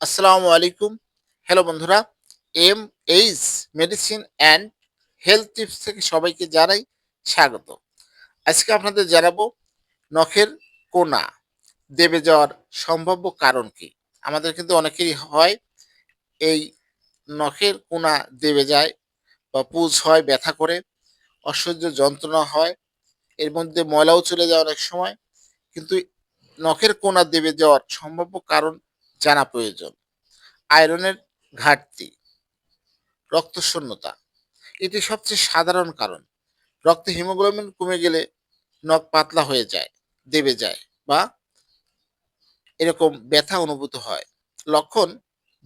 আসসালামু আলাইকুম। হ্যালো বন্ধুরা M H medicine and health tips থেকে সবাইকে জানাই স্বাগত। আজকে আপনাদের জানাব নখের কোনা, দেবে যাওয়ার সম্ভাব্য কারণ কি? আমাদের কিন্তু অনেকেরই হয় এই নখের কোনা দেবে যায় বা পুজ হয়, ব্যথা করে, অসহ্য যন্ত্রণা হয়, এর মধ্যে ময়লাও চলে যায় অনেক সময়। কিন্তু নখের কোনা দেবে যাওয়ার সম্ভাব্য কারণ জানা প্রয়োজন। আয়রনের ঘাটতি, রক্তশূন্যতা, এটি সবচেয়ে সাধারণ কারণ। রক্তে হিমোগ্লোবিন কমে গেলে নখ পাতলা হয়ে যায়, দেবে যায় বা এরকম ব্যথা অনুভূত হয়। লক্ষণ,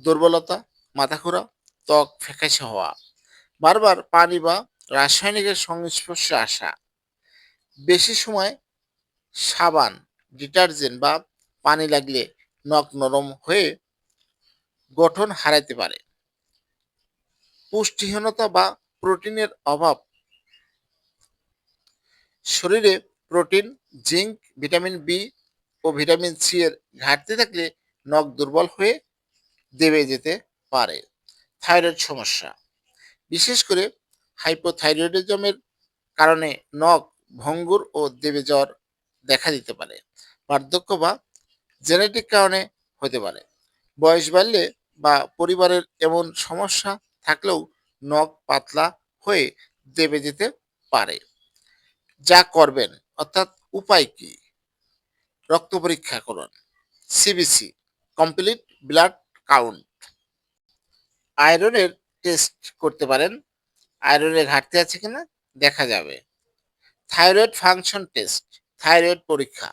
দুর্বলতা মাথা ঘোরা ত্বক ফ্যাকাশে হওয়া, বারবার পানি বা রাসায়নিকের সংস্পর্শে আসা, বেশি সময় সাবান, ডিটারজেন্ট বা পানি লাগলে নখ নরম হয়ে গঠন হারাইতে পারে। পুষ্টিহীনতা বা প্রোটিনের অভাব। শরীরে প্রোটিন, জিঙ্ক, ভিটামিন বি ও ভিটামিন সি এর ঘাটতি থাকলে নখ দুর্বল হয়ে দেবে যেতে পারে। থাইরয়েড সমস্যা। বিশেষ করে হাইপোথাইরয়েডিজমের কারণে নখ ভঙ্গুর ও দেবে জ্বর দেখা দিতে পারে। বার্ধক্য বা জেনেটিক কারণে হতে পারে। বয়স বাড়লে বা পরিবারের এমন সমস্যা থাকলেও নখ পাতলা হয়ে দেবে যেতে পারে। যা করবেন, অর্থাৎ উপায় কি? রক্ত পরীক্ষা করুন। সিবিসি কমপ্লিট ব্লাড কাউন্ট আয়রনের টেস্ট করতে পারেন। আয়রনের ঘাটতি আছে কিনা? দেখা যাবে। থাইরয়েড ফাংশন টেস্ট থাইরয়েড পরীক্ষা।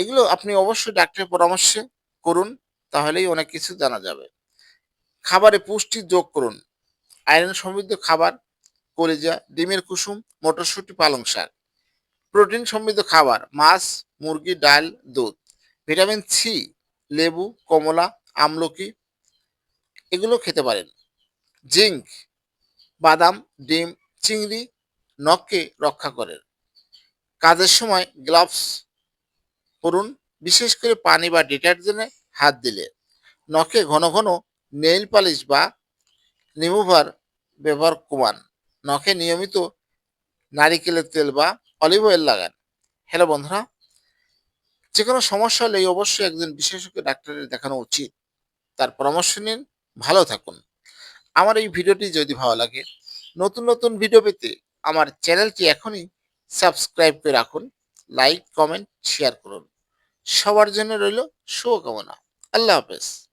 এগুলো আপনি অবশ্যই ডাক্তারের পরামর্শে করুন, তাহলেই অনেক কিছু জানা যাবে। খাবারে পুষ্টি যোগ করুন। আয়রন সমৃদ্ধ খাবার, কলিজা, ডিমের কুসুম, মটরশুঁটি, পালং শাক। প্রোটিন সমৃদ্ধ খাবার, মাছ, মুরগি, ডাল, দুধ। ভিটামিন সি, লেবু, কমলা, আমলকি, এগুলো খেতে পারেন। জিঙ্ক, বাদাম, ডিম, চিংড়ি, নখকে রক্ষা করে। কাজের সময় গ্লাভস করুন, বিশেষ করে পানি বা ডিটারজেন্টে হাত দিলে। নখে ঘন ঘন নেইল পালিশ বা রিমুভার ব্যবহার কমান। নখে নিয়মিত নারিকেলের তেল বা অলিভ অয়েল লাগান। হ্যালো বন্ধুরা যে কোনো সমস্যা হলে অবশ্যই একজন বিশেষজ্ঞ ডাক্তারের দেখানো উচিত। তার পরামর্শ নিন, ভালো থাকুন। আমার এই ভিডিওটি যদি ভালো লাগে, নতুন নতুন ভিডিও পেতে আমার চ্যানেলটি এখনই সাবস্ক্রাইব করে রাখুন। লাইক কমেন্ট শেয়ার করুন। সবার জন্য রইল শুভকামনা। আল্লাহ হাফেজ।